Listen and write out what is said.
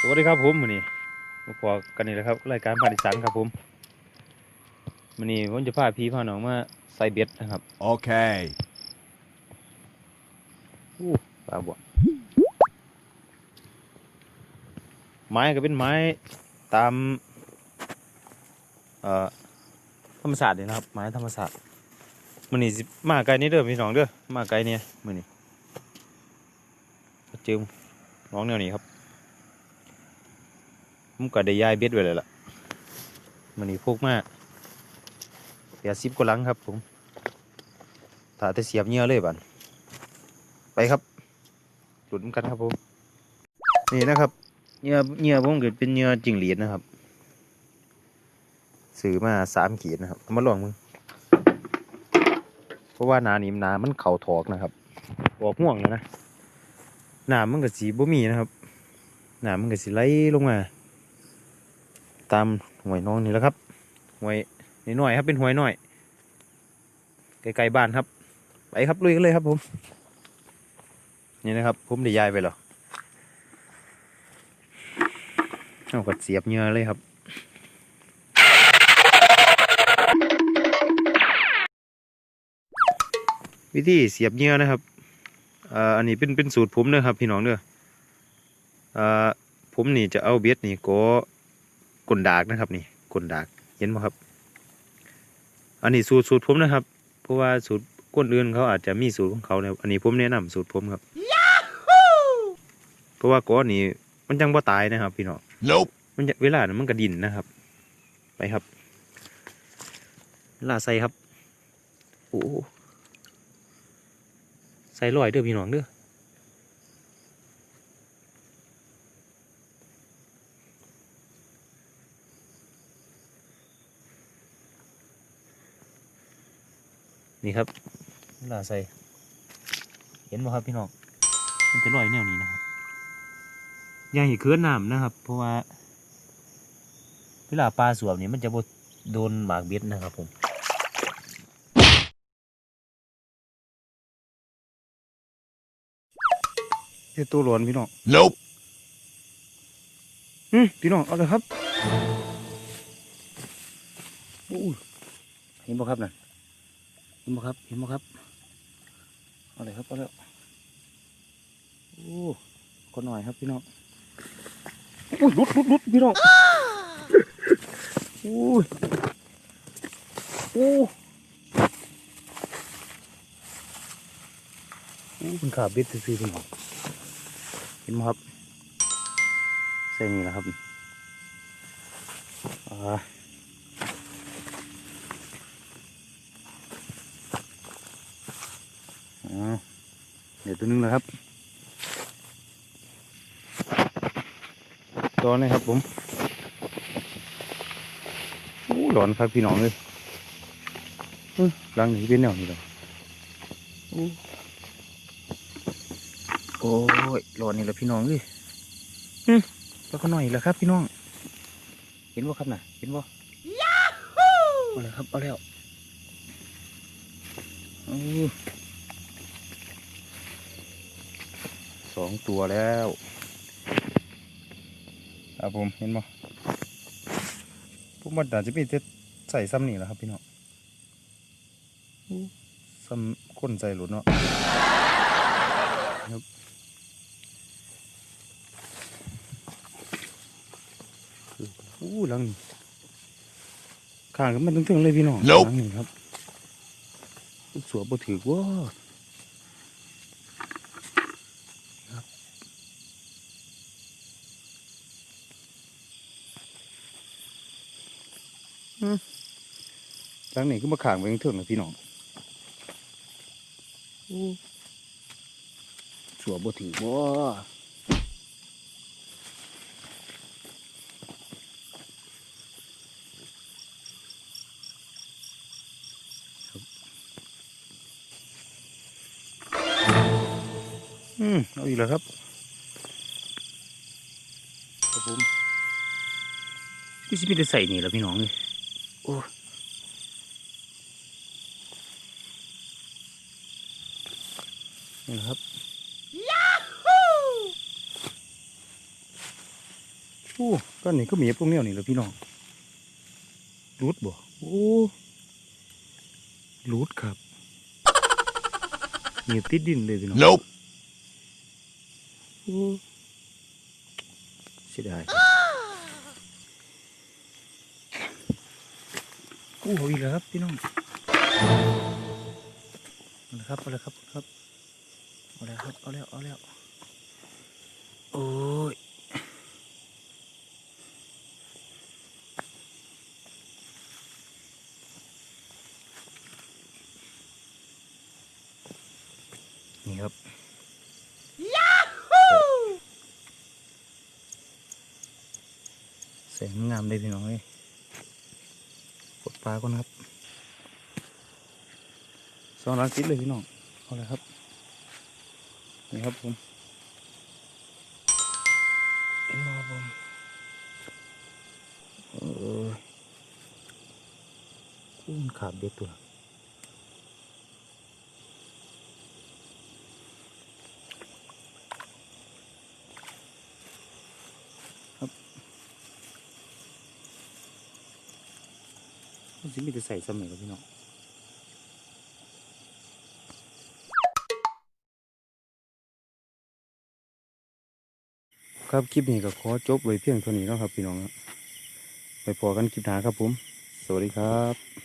สวัสดีครับผมมื้อนี้มาพอกันนี่แหละครับรายการภาคอีสานครับผมมื้อนี้ผมจะพาพี่พาน้องมาใส่เบ็ดนะครับ Okay. อู้ปลาบวกไม้ก็เป็นไม้ตามเอ่อธรรมศาสตร์นี่นะครับ ไม้ธรรมศาสตร์มื้อนี้สิมาไกลนี่เด้อพี่น้องเด้อมาไกลเนี่ยมื้อนี้เจอน้องแนวนี้ครับ ผมก็ได้ย้ายเบ็ดไว้เลยล่ะมื้อนี้พกมาเสียสิบกว่าลังครับผมถ้าแต่เสียบเหงื่อเลยบัดไปครับหลุดกันครับผมนี่นะครับเหงื่อเหงื่อผมเกิดเป็นเหงื่อจิงหรีดนะครับซื้อมาสามขีดนะครับเอามาลองมึงเพราะว่านานี่หนามันเข่าถอกนะครับออกห่วงแล้วนะหนามมันก็สีบ่มีนะครับหนามันก็สีไหลลงมา ตามหวยน้องนี่แหล้วครับหวยน้อยครับเป็นหวยหน้อยไกลๆบ้านครับ ไปครับลุยกันเลยครับผม นี่นะครับผมได้ย้ายไปหรอเอากดเสียบเหงือเลยครับวิธีเสียบเหงือนะครับอันนี้เป็นเป็นสูตรผมเด้อครับพี่น้องเด้ออ่าผมนี่จะเอาเบ็ดนี่ก็ กลดากนะครับนี่กลดากเห็นไหมครับ อันนี้สูตรสูตรผมนะครับ เพราะว่าสูตรคนอื่นเขาอาจจะมีสูตรของเขานะครับอันนี้ผมแนะนำสูตรผมครับ เพราะว่าก้อนนี้มันจังบ่ตายนะครับ พี่น้อง Nope. มันจะเวลานั้นมันกระดินนะครับ ไปครับเวลาใส่ครับ โอ้ใส่ลอยเด้อพี่น้องเด้อ นี่ครับเวลาใส่เห็นไหมครับพี่น้องมันจะลอยแนวนี้นะครับอย่าให้เคลื่อนน้ำนะครับ เพราะว่า เวลาปลาสวมนี่มันจะบ่โดนหมากเบ็ดนะครับผมเฮ้ตัวหลวนพี่น้อง Nope. อืมพี่น้องเอาเลยครับโอ้ยเห็นบ่ครับน่ะเห็นบ่ครับ เห็นบ่ครับเอาเลยครับเอาแล้วโอ้คนหน่อยครับพี่น้องโอ้ยลุดลุดลุดพี่น้องโอ้ยโอ้โอ้เป็นขาเบ็ดซื่อๆพี่น้องเห็นบ่ครับใส่นี่แหละครับอ่า อ๋อเดี๋ยวตัวหนึงแล้วครับตัวนี้ครับผมโอ้หลอนครับพี่น้องเลยเอ้ยหลังนี้เป็นแนวนี้เลยโอ้โอ้ยหลอนนี่แหละพี่น้องเลยแล้วก็หน่อยแหละครับ พี่น้อง เห็นบ่ครับน่ะ เห็นบ่เอาเลยครับ เอาแล้วโอ้ สองตัวแล้วครับผมเห็นบ่ผมว่าอาจจะมีแต่ใส่ซ้ำนี่แหละครับพี่น้องอู้ซ้ำคนใส่หลุดเนาะครับอู้หลังนี้ข้างกันมันตึงๆเลยพี่น้อง Nope หลังนี้ครับ สวบบ่ถือว่าครับอืม หลังนี้ก็มาข้างไปตึงๆเลยพี่น้องอู้สวบบ่ถือว่าอืมเอาอีกแล้วครับครับผมพี่สิพี่จะใส่นี่แล้วพี่น้องเลย โอ้นี่แหละครับโอ้ก็นี่ก็มีพวกเนี้ยนี่แหละพี่น้องรูดบ่โอ้รูดครับเหนียวติดดินเลยพี่น้อง Nope. โอ้เสียดาย โอ้โหอีกแล้วครับพี่น้องเอาละครับเอาละครับครับเอาแล้วครับเอาแล้วเอาแล้วโอ้ยนี่ครับแสงงามเลยพี่น้องเอ้ยกด ปลาก่อนครับสองรังติดเลยพี่น้องเอาเลยครับนี่ครับผมเห็นมาผมเอออู้นขาดเด็ดตัว มันสิมีแต่ใส่สมัยกับพี่น้องครับคลิปนี้ก็ขอจบไว้เพียงเท่านี้นะครับพี่น้องไปพอกันคลิปหน้าครับผม สวัสดีครับ